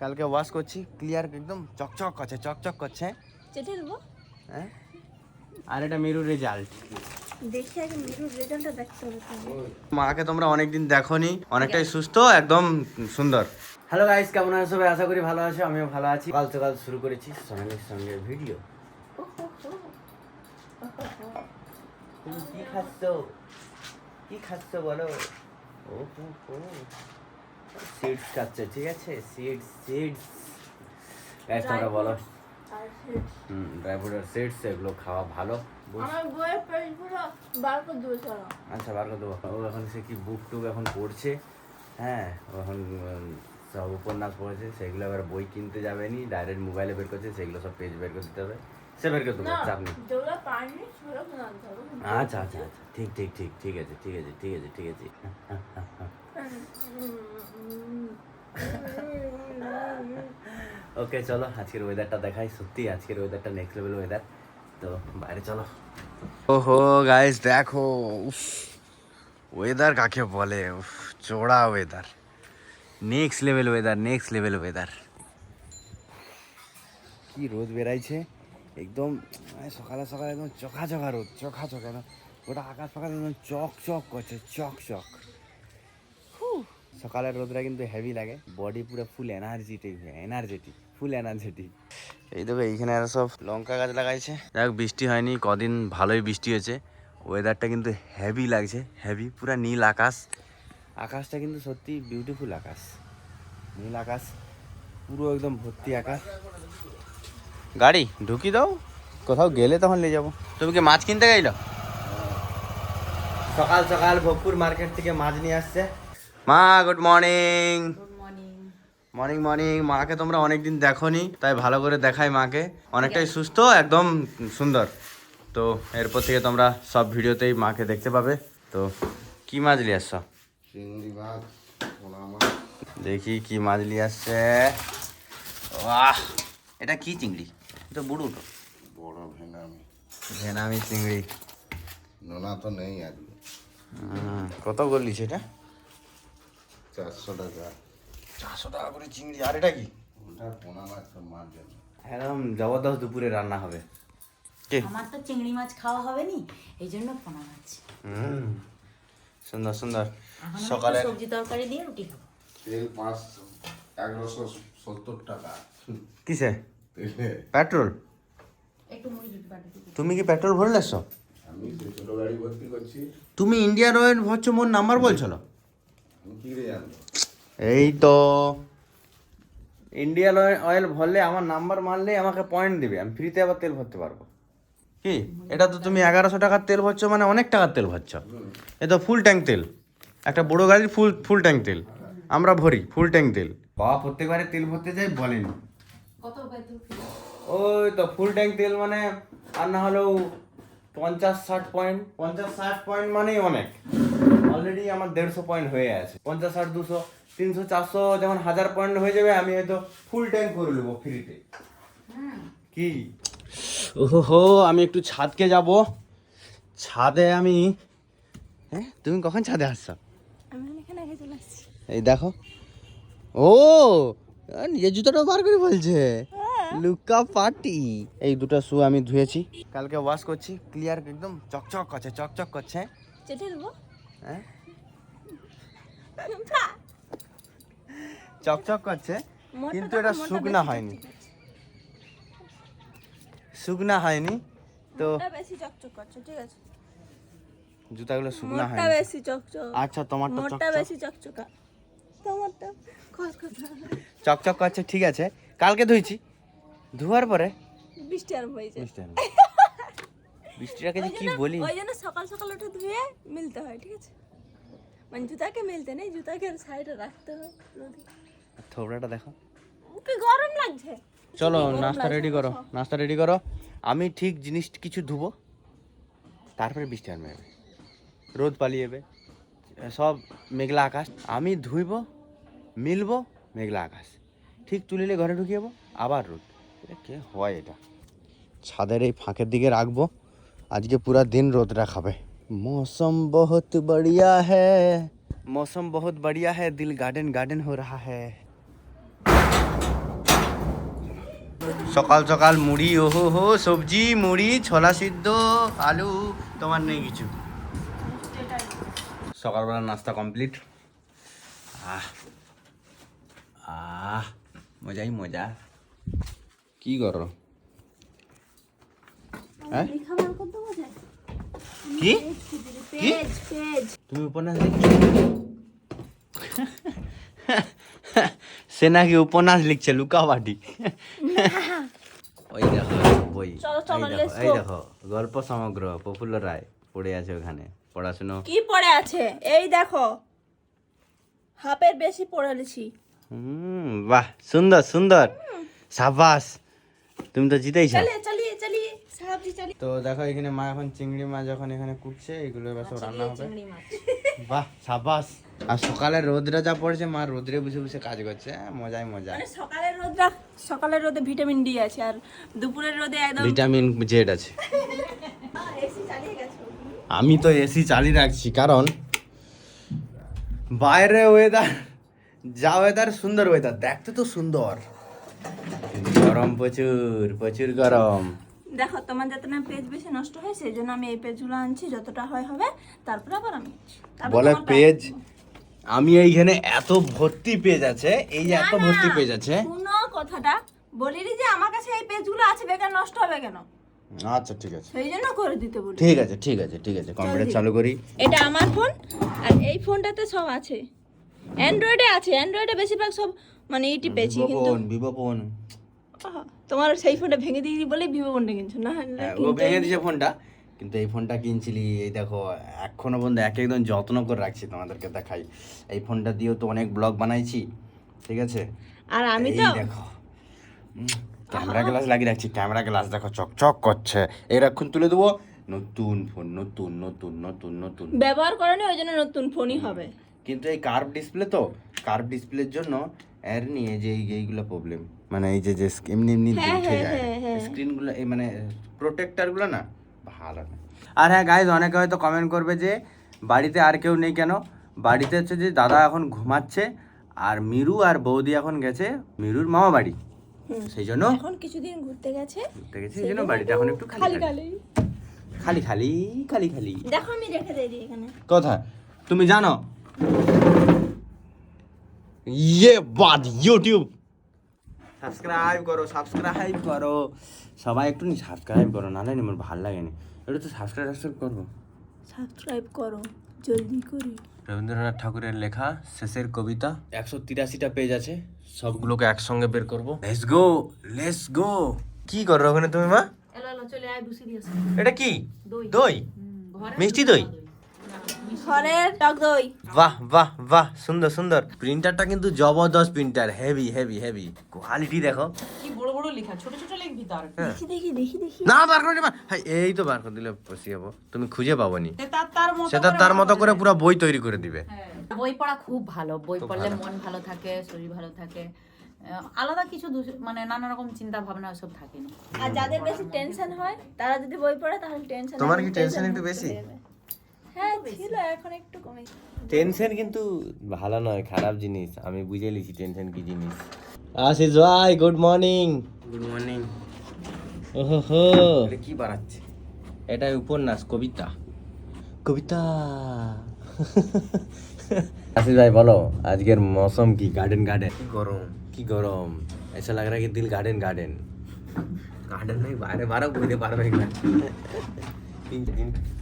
কালকে ওয়াশ করছি ক্লিয়ার একদম চকচক করছে চকচক করছে। চেটে নেব হ্যাঁ? আর এটা মেরুর রেজাল্ট দেখি আগে মেরুর রেজাল্টটা দেখতে হবে তাহলে। মাকে তোমরা অনেকদিন দেখোনি অনেকটাই সুস্থ একদম সুন্দর। হ্যালো গাইস কেমন আছো সবাই আশা করি ভালো আছো আমিও ভালো আছি। কাল সকাল শুরু করেছি সোনালির সঙ্গে ভিডিও তুমি কি খাচ্ছ? কি খাচ্ছ বলো? ও হো সিডস খাচ্ছ ঠিক আছে? সিডস সিডস গাইস তোমরা বলো। হুম ড্রাই ফ্রুটের সিডস এগুলো খাওয়া ভালো? আমার বইয়ের পেজ বার করে দেবো চলো। আচ্ছা বার করে দেবো। ও এখন সে কি বুক টুক এখন পড়ছে? হ্যাঁ এখন সব উপন্যাস পড়েছে সেগুলো এবার বই কিনতে যাবে নি ডাইরেক্ট মোবাইলে বের করছে সেগুলো সব পেজ বের করে দিতে হবে। সে বের করে দেবো চাপ নেই। আচ্ছা আচ্ছা আচ্ছা। ঠিক ঠিক ঠিক ঠিক আছে ঠিক আছে ঠিক আছে ঠিক আছে। ওকে চলো আজকের ওয়েদারটা দেখাই। সত্যি আজকের ওয়েদারটা নেক্সট লেভেল ওয়েদার তো বাইরে চলো। ওহো গাইস দেখো উফ ওয়েদার কাকে বলে? উফ চোড়া weather next level weather next level weather কি রোদ বেরাইছে একদম মানে সকালে সকালে একদম চকা চকা রোদ চকা চকা একদম গোটা আকাশ ফাকাশ একদম চক চক করছে চক চক সকালের রোদটা কিন্তু হেভি লাগে। বডি পুরো full energetic energetic full energetic এই দেখো এইখানে আর সব লঙ্কা গাছ লাগাইছে। যাক বৃষ্টি হয়নি কদিন ভালোই বৃষ্টি হয়েছে। ওয়েদারটা কিন্তু হেভি লাগছে হেভি পুরো নীল আকাশ। আকাশটা কিন্তু সত্যি বিউটিফুল আকাশ। নীল আকাশ পুরো একদম ভর্তি আকাশ। গাড়ি ঢুকি দাও। কোথাও গেলে তখন নিয়ে যাব। তুমি কি মাছ কিনতে গেল সকাল সকাল ভোগপুর মার্কেট থেকে মাছ নিয়ে আসছে। মা good morning morning morning morning মাকে তোমরা অনেকদিন দেখোনি তাই ভালো করে দেখাই মাকে। অনেকটাই সুস্থ একদম সুন্দর। তো এরপর থেকে তোমরা সব ভিডিওতেই মাকে দেখতে পাবে। তো কি মাছ নিয়ে আসছো? চিংড়ি মাছ দেখি কি মাছ নিয়ে আসছে। বাহ! এটা কি চিংড়ি? এটা বুড়ো তো বড়। ভেঙামি ভেনামি। চিংড়ি। নোনা তো নেই আজকে। কত করলি সেটা? চারশো টাকা। চারশো টাকা করে চিংড়ি আর এটা কি? ওটা পোনা মাছ তো মার জন্য। একদম জবরদস্ত দুপুরে রান্না হবে। কে? আমার তো চিংড়ি মাছ খাওয়া হবে নি এই জন্য পোনা মাছ। হুম সুন্দর সুন্দর। সকালে সবজি তরকারি দিয়ে রুটি খাব। তেল পাঁচ এগারোশো সত্তর টাকা। কিসে? পেট্রোল? তুমি কি পেট্রোল ভরলে এসছো? আমি সেই গাড়ি ভর্তি করছি। তুমি ইন্ডিয়ান অয়েল হচ্ছে মোর নাম্বার বলছো জানব এই তো ইন্ডিয়ান অয়েল ভরলে আমার নাম্বার মারলে আমাকে পয়েন্ট দিবে। আমি ফ্রিতে আবার তেল ভরতে পারব। কি? এটা তো তুমি এগারোশো টাকার তেল ভরছো মানে অনেক টাকার তেল ভরছ। এ তো ফুল ট্যাঙ্ক তেল। একটা বড় গাড়ির ফুল ফুল ট্যাঙ্ক তেল। আমরা ভরি ফুল ট্যাঙ্ক তেল। বাবা প্রত্যেকবারে তেল ভরতে যাই বলেনি। ওই তো ফুল ট্যাঙ্ক তেল মানে আর না হলেও পঞ্চাশ ষাট পয়েন্ট পঞ্চাশ ষাট পয়েন্ট মানেই অনেক। অলরেডি আমার দেড়শো পয়েন্ট হয়ে আছে। পঞ্চাশ ষাট দুশো তিনশো চারশো যখন হাজার পয়েন্ট হয়ে যাবে আমি হয়তো ফুল ট্যাঙ্ক করে নেব ফ্রিতে কি? ওহো আমি একটু ছাদকে যাব। ছাদে আমি হ্যাঁ তুমি কখন ছাদে আসছো? এই দেখো। ও নিজের জুতোটা বার করে বলছে লুকা পার্টি। এই দুটো শু আমি ধুয়েছি। কালকে ওয়াশ করছি। ক্লিয়ার একদম চকচক করছে চকচক করছে। চেটে হ্যাঁ চকচক করছে কিন্তু এটা শুকনা হয়নি। শুকনা হয়নি তো বেশি চকচক করছে ঠিক আছে। জুতাগুলো শুকনা হয়নি। বেশি চকচক। আচ্ছা তোমারটা চকচক? বেশি চকচকা তোমারটা চকচক করছে ঠিক আছে। কালকে ধুইছি। ধোয়ার পরে বৃষ্টি আরম্ভ হয়েছে বৃষ্টি আরম্ভ। বৃষ্টিটাকে যে কি বলি? ওই জন্য সকাল সকাল উঠে ধুয়ে মিলতে হয় ঠিক আছে? মানে জুতাকে মিলতে নেই জুতাকে সাইডে রাখতে হয় থোবড়াটা দেখো। কি গরম লাগছে। চলো নাস্তা রেডি করো নাস্তা রেডি করো। আমি ঠিক জিনিস কিছু ধুবো তারপরে বৃষ্টি আনবে। যাবে রোদ পালিয়ে যাবে। সব মেঘলা আকাশ। আমি ধুইব মিলবো মেঘলা আকাশ। ঠিক তুলিলে ঘরে ঢুকিয়ে আবার রোদ। এটা কে হয় এটা? ছাদের এই ফাঁকের দিকে রাখব। আজকে পুরা দিন রোদটা খাবে মৌসম বহুত বড়িয়া হ্যাঁ মৌসম বহুত বড়িয়া হ্যাঁ দিল গার্ডেন গার্ডেন हो रहा है সকাল সকাল মুড়ি ওহো হো সবজি মুড়ি ছোলা সিদ্ধ আলু তোমার নেই কিছু সকালবেলা নাস্তা কমপ্লিট আহ আহ মজাই মজা কি করো কি? পেজ তুমি উপন্যাস লিখছো? সে নাকি উপন্যাস লিখছে লুকাবাটি ওই দেখো বই। চলো, চলো, এই দেখো এই দেখো গল্প সমগ্র প্রফুল্ল রায় পড়ে আছে ওখানে পড়াশুনো। কি পড়ে আছে? এই দেখো হাফের বেশি পড়েছি হুম বাহ সুন্দর সুন্দর। সাবাস তুমি তো জিতেইছ। চালিয়ে চালিয়ে। তো দেখো এখানে মা এখন চিংড়ি মাছ যখন এখানে কুটছে এগুলো এবার সব রান্না হবে। চিংড়ি মাছ। বাহ সাবাস। আর সকালে রোদরা যা পড়ছে মা রোদরে বসে বসে কাজ করছে হ্যাঁ, মজাই মজা। মানে সকালের রোদটা সকালের রোদে ভিটামিন ডি আছে আর দুপুরের রোদে একদম ভিটামিন জেড আছে। এসি চালিয়ে গেছো। আমি তো এসি চালিয়ে রাখছি কারণ বাইরে ওয়েদার যা ওয়েদার সুন্দর ওয়েদার দেখতে তো সুন্দর। গরম প্রচুর প্রচুর গরম। দেখো তোমার যাতে না পেজ বেশি নষ্ট হয় সেই জন্য আমি এই পেজগুলো আনছি যতটা হয় হবে তারপরে আবার আমি তারপর বলে পেজ আমি এইখানে এত ভর্তি পেজ আছে এই যে এত ভর্তি পেজ আছে। শুনো কথাটা বলিনি যে আমার কাছে এই পেজগুলো আছে বেকার নষ্ট হবে কেন? আচ্ছা ঠিক আছে। সেই জন্য করে দিতে বলি ঠিক আছে ঠিক আছে ঠিক আছে কম্পিউটার চালু করি। এটা আমার ফোন আর এই ফোনটাতে সব আছে। অ্যান্ড্রয়েডে আছে অ্যান্ড্রয়েডে বেশিরভাগ সব মানে ইটি পেয়েছি কিন্তু ফোন ভিভো ফোন আহা, তোমার সেই ফোনটা ভেঙে দিয়ে বলে ভিভো ফোনটা কিনছো। না হ্যাঁ, ও ভেঙে দিয়েছে ফোনটা। কিন্তু এই ফোনটা কিনছিলি এই দেখো এখনও পর্যন্ত এক একদম যত্ন করে রাখছি তোমাদেরকে দেখাই। এই ফোনটা দিয়েও তো অনেক ব্লগ বানাইছি ঠিক আছে? আর আমি এই তো দেখো ক্যামেরা গ্লাস লাগিয়ে রাখছি ক্যামেরা গ্লাস দেখো চকচক করছে। এরকম তুলে দেবো নতুন ফোন নতুন নতুন নতুন নতুন। ব্যবহার করেনি ওই জন্য নতুন ফোনই হবে। কিন্তু এই কার্ভ ডিসপ্লে তো কার্ভ ডিসপ্লের জন্য এর নিয়ে যে এই- এইগুলো প্রবলেম মানে এই যে যে এমনি এমনি হ্যাঁ, উঠে হ্যাঁ, যায়। হ্যাঁ, স্ক্রিনগুলো এই মানে প্রোটেক্টারগুলো না ভালো না। আর হ্যাঁ গাইজ অনেকে হয়তো কমেন্ট করবে যে বাড়িতে আর কেউ নেই কেন? বাড়িতে হচ্ছে যে দাদা এখন ঘুমাচ্ছে আর মিরু আর বৌদি এখন গেছে মিরুর মামা বাড়ি। সেই জন্য এখন কিছুদিন ঘুরতে গেছে। ঘুরতে গেছে সেই জন্য এখন একটু খালি খালি। খালি খালি খালি খালি দেখো আমি রেখে দেই এখানে। কথা তুমি জানো? ইয়ে বাদ ইউটিউব সাবস্ক্রাইব করো সাবস্ক্রাইব করো। সবাই একটু সাবস্ক্রাইব করো নাহলে আমার ভালো লাগে না একটু তো সাবস্ক্রাইব সাবস্ক্রাইব করব। সাবস্ক্রাইব করো জলদি করে। রবীন্দ্রনাথ ঠাকুরের লেখা শেষের কবিতা। একশো তিরাশিটা পেজ আছে সবগুলোকে একসঙ্গে বের করব। লেটস গো লেটস গো কি করো ওখানে তুমি মা? এটা কি? দই। দই? মিষ্টি দই? ঘরের টক দই। বাহ বাহ বাহ সুন্দর সুন্দর। প্রিন্টারটা কিন্তু জবরদস্ত printer heavy heavy heavy quality দেখো। কি বড় বড় লেখা ছোট ছোট লিখবি তার দেখি দেখি দেখি দেখি। না বার করে হ্যাঁ এই তো বার করে দিলে বসি যাব। তুমি খুঁজে পাবনি। তার মতো সেটা করে তার মতো করে পুরো বই তৈরি করে দিবে। হ্যাঁ। বই পড়া খুব ভালো। বই পড়লে মন ভালো থাকে শরীর ভালো থাকে। আলাদা কিছু মানে নানা রকম চিন্তা ভাবনা সব থাকে না। আর যাদের বেশি টেনশন হয় তারা যদি বই পড়ে তাহলে টেনশন তোমার কি tension একটু বেশি? হ্যাঁ ছিল এখন একটু কমে টেনশন কিন্তু ভালো নয় খারাপ জিনিস আমি বুঝে লিছি টেনশন কি জিনিস আশিস ভাই গুড মর্নিং গুড মর্নিং ওহো হো এটা কি বানাচ্ছে এটা উপন্যাস কবিতা কবিতা আশিস ভাই বলো আজকের মৌসুম কি গার্ডেন গার্ডেন কি গরম কি গরম ऐसा लग रहा है कि दिल गार्डन गार्डन গার্ডেন নাই বাইরে বারো বুঝতে পারবে না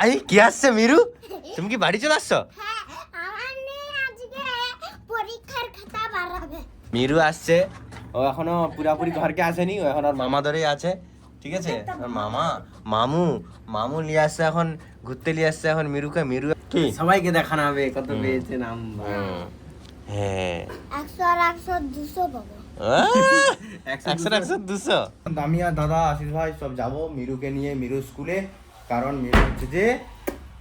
আই কি আসছে মিরু তুমি কি বাড়ি চলে আসছো? আমার নেই আজকে পরীক্ষার খাতা বাড়াবে। মিরু আসছে। ও এখনও পুরাপুরি ঘরকে আসেনি ও এখন ওর মামা ধরেই আছে। ঠিক আছে? ওর মামা মামু মামু নিয়ে আসছে এখন ঘুরতে নিয়ে আসছে এখন মিরুকে। মিরু কি? সবাইকে দেখানো হবে কত পেয়েছে নাম। হ্যাঁ। একশো আর একশো দুশো পাবো। একশো একশো দুশো। আমি আর দাদা আশিস ভাই সব যাব মিরুকে নিয়ে মিরু স্কুলে। কারণ মিরু হচ্ছে যে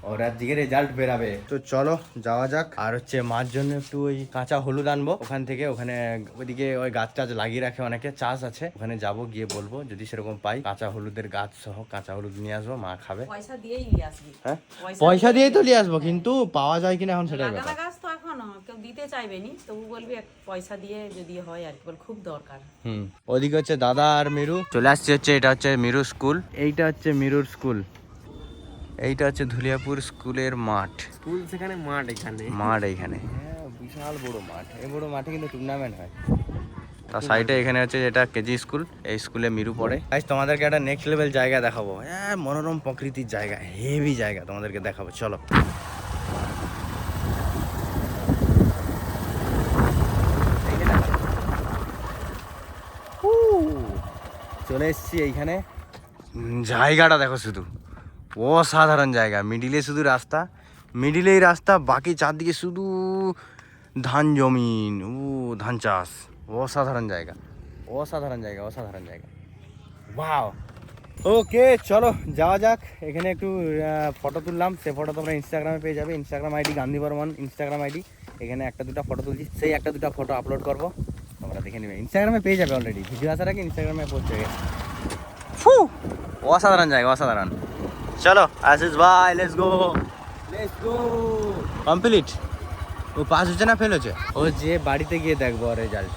ওর আজকে রেজাল্ট বেরাবে। তো চলো যাওয়া যাক। আর হচ্ছে মার জন্য একটু ওই কাঁচা হলুদ আনব। ওখান থেকে ওখানে ওইদিকে ওই গাছ টাছ লাগিয়ে রাখে অনেকে চাষ আছে। ওখানে যাব গিয়ে বলব যদি সেরকম পাই। কাঁচা হলুদের গাছ সহ কাঁচা হলুদ নিয়ে আসব মা খাবে। পয়সা দিয়েই নিয়ে আসবি। হ্যাঁ? পয়সা দিয়েই তো নিয়ে আসব কিন্তু পাওয়া যায় কিনা এখন সেটাই ব্যাপার। গাছ তো এখনও কেউ দিতে চাইবে নি তবু বলবি পয়সা দিয়ে যদি হয় আর কি বল খুব দরকার। হুম। ওদিকে হচ্ছে দাদা আর মিরু। চলে আসছে হচ্ছে এটা হচ্ছে মিরু স্কুল। এইটা হচ্ছে মিরুর স্কুল। এইটা হচ্ছে ধুলিয়াপুর স্কুলের মাঠ। স্কুল সেখানে মাঠ এখানে। মাঠ এইখানে। হ্যাঁ বিশাল বড় মাঠ। এই বড় মাঠে কিন্তু টুর্নামেন্ট হয়। তার সাইডে এখানে হচ্ছে যেটা কেজি স্কুল এই স্কুলে মিরু পড়ে। আজ তোমাদেরকে একটা নেক্সট লেভেল জায়গা দেখাবো। হ্যাঁ মনোরম প্রকৃতির জায়গা হেভি জায়গা তোমাদেরকে দেখাবো। চলো। চলে এসছি এইখানে। জায়গাটা দেখো শুধু। অসাধারণ জায়গা। মিডিলে শুধু রাস্তা মিডিলেই রাস্তা বাকি চারদিকে শুধু ধান জমিন। ও ধান চাষ। অসাধারণ জায়গা। অসাধারণ জায়গা অসাধারণ জায়গা। বাও ওকে চলো যাওয়া যাক। এখানে একটু ফটো তুললাম। সে ফটো তোমরা ইনস্টাগ্রামে পেয়ে যাবে। Instagram ID Gandhi Barman Instagram ID এখানে একটা দুটো ফটো তুলছি। সেই একটা দুটো ফটো আপলোড করব। তোমরা দেখে নেবে। ইনস্টাগ্রামে পেয়ে যাবে অলরেডি ভিডিও আসার আগে ইনস্টাগ্রামে পৌঁছে গেছে। ফু অসাধারণ জায়গা অসাধারণ। চলো আশিস ভাই let's go let's go complete O pass হচ্ছে না ফেল হচ্ছে? ও যে বাড়িতে গিয়ে দেখব রেজাল্ট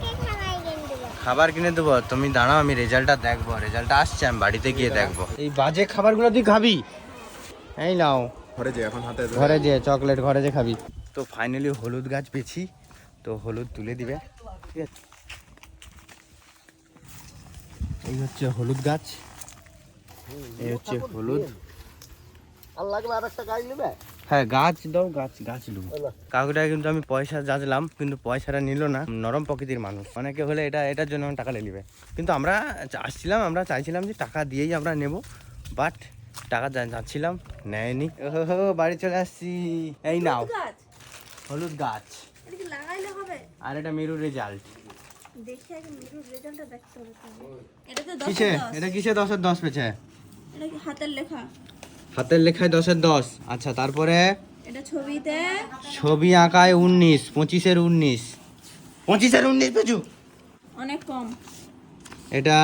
আমাকে খাওয়াই কিনে দেবে খাবার কিনে দেবো তুমি দাঁড়াও আমি রেজাল্টটা দেখব রেজাল্টটা আসছে আমি বাড়িতে গিয়ে দেখব। এই বাজে খাবারগুলো তুই খাবি? এই নাও। ঘরে যে এখন হাতে ঘরে যে চকলেট ঘরে যে খাবি। তো ফাইনালি হলুদ গাছ পেয়েছি তো হলুদ তুলে দিবে। ঠিক আছে। এই হচ্ছে হলুদ গাছ। এই হচ্ছে হলুদ। আর লাগলে আর একটা গাছ নেবে? হ্যাঁ গাছ দাও গাছ গাছ দেবো কাকুটা কিন্তু আমি পয়সা যাচলাম কিন্তু পয়সাটা নিল না। নরম প্রকৃতির মানুষ। অনেকে হলে এটা এটার জন্য টাকা নিয়ে নেবে। কিন্তু আমরা আসছিলাম আমরা চাইছিলাম যে টাকা দিয়েই আমরা নেব। বাট টাকা যাচ্ছিলাম নেয়নি। ওহো বাড়ি চলে আসছি। এই নাও। হলুদ গাছ। আর এটা মেরুর রেজাল্ট। দেখি আগে মিরুর রেজাল্টটা দেখতে হবে তাহলে। এটা কিসে এটা কিসে দশের দশ পেয়েছে? এটা কি হাতের লেখা? হাতের লেখায় দশের দশ। আচ্ছা তারপরে? এটা ছবিতে? ছবি আঁকায় উনিশ পঁচিশের উনিশ। পঁচিশের উনিশ পেছু অনেক কম। এটা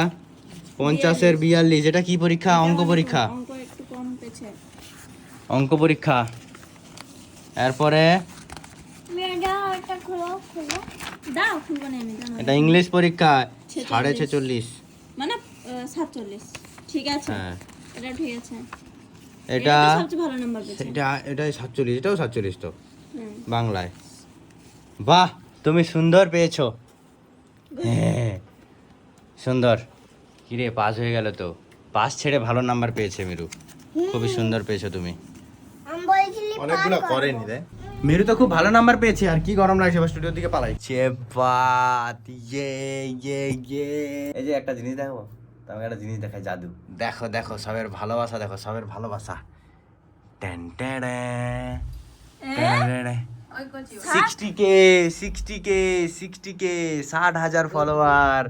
পঞ্চাশের বিয়াল্লিশ। এটা কি পরীক্ষা? অঙ্ক পরীক্ষা? অঙ্ক একটু কম পেছে অঙ্ক পরীক্ষা। এরপরে? মেয়েটা ওটা খুলো খুলো। দাও খুলবো না আমি দাও। এটা ইংলিশ পরীক্ষা সাড়ে ছেচল্লিশ। মানে সাতচল্লিশ। ঠিক আছে। হ্যাঁ। এটা ঠিক আছে। এটা সবচেয়ে ভালো নাম্বার পেয়েছে। এটা এটা সাতচল্লিশ এটাও সাতচল্লিশ তো। হুম। বাংলায়। বাহ তুমি সুন্দর পেয়েছ। হ্যাঁ। সুন্দর। কিরে পাস হয়ে গেল তো। পাস ছেড়ে ভালো নাম্বার পেয়েছে মিরু। খুবই সুন্দর পেয়েছ তুমি। অনেকগুলো করেনি রে। মেরু তো খুব ভালো নাম্বার পেয়েছে আর কি গরম লাগছে এবার স্টুডিওর দিকে পালাই। চেপাত ইয়ে ইয়ে ইয়ে। এই যে একটা জিনিস দেখো। তোমাকে একটা জিনিস দেখায় জাদু। দেখো দেখো সবের ভালোবাসা দেখো সবের ভালোবাসা। Ten টেড়ে sixty K sixty K sixty K ষাট হাজার ফলোয়ার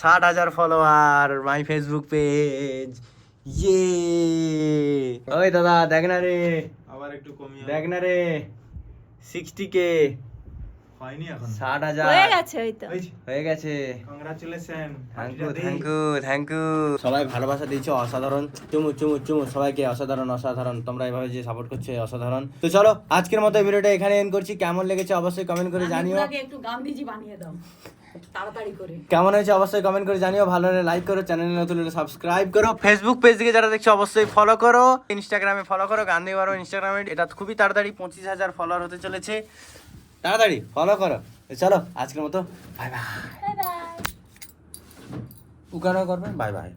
ষাট হাজার ফলোয়ার মাই ফেসবুক পেজ ইয়ে ওই দাদা দেখ না রে। আবার একটু কমিয়ে দেখ না রে। সিক্সটি কে হয়নি এখন। হয়ে গেছে ওই তো। হয়ে গেছে। Congratulation thank you thank you thank you সবাই ভালোবাসা দিয়েছ অসাধারণ। চুমু চুমু চুমু সবাইকে অসাধারণ অসাধারণ। তোমরা এভাবে যে সাপোর্ট করছ অসাধারণ। তো চলো আজকের মতো ভিডিওটা এখানে এন্ড করছি। কেমন লেগেছে অবশ্যই কমেন্ট করে জানিও। একটু গান্ধীজি বানিয়ে দাও তাড়াতাড়ি করে। কেমন হয়েছে অবশ্যই কমেন্ট করে জানিও। ভালো হলে লাইক করো চ্যানেল নতুন হলে সাবস্ক্রাইব করো। ফেসবুক পেজ থেকে যারা দেখছ অবশ্যই ফলো করো। ইনস্টাগ্রামে ফলো করো গান্ধী বারো ইনস্টাগ্রামে এটা খুবই তাড়াতাড়ি পঁচিশ হাজার ফলোয়ার হতে চলেছে। তাড়াতাড়ি ফলো করো। চলো আজকের মতো বাই বাই উকানো করবেন বাই বাই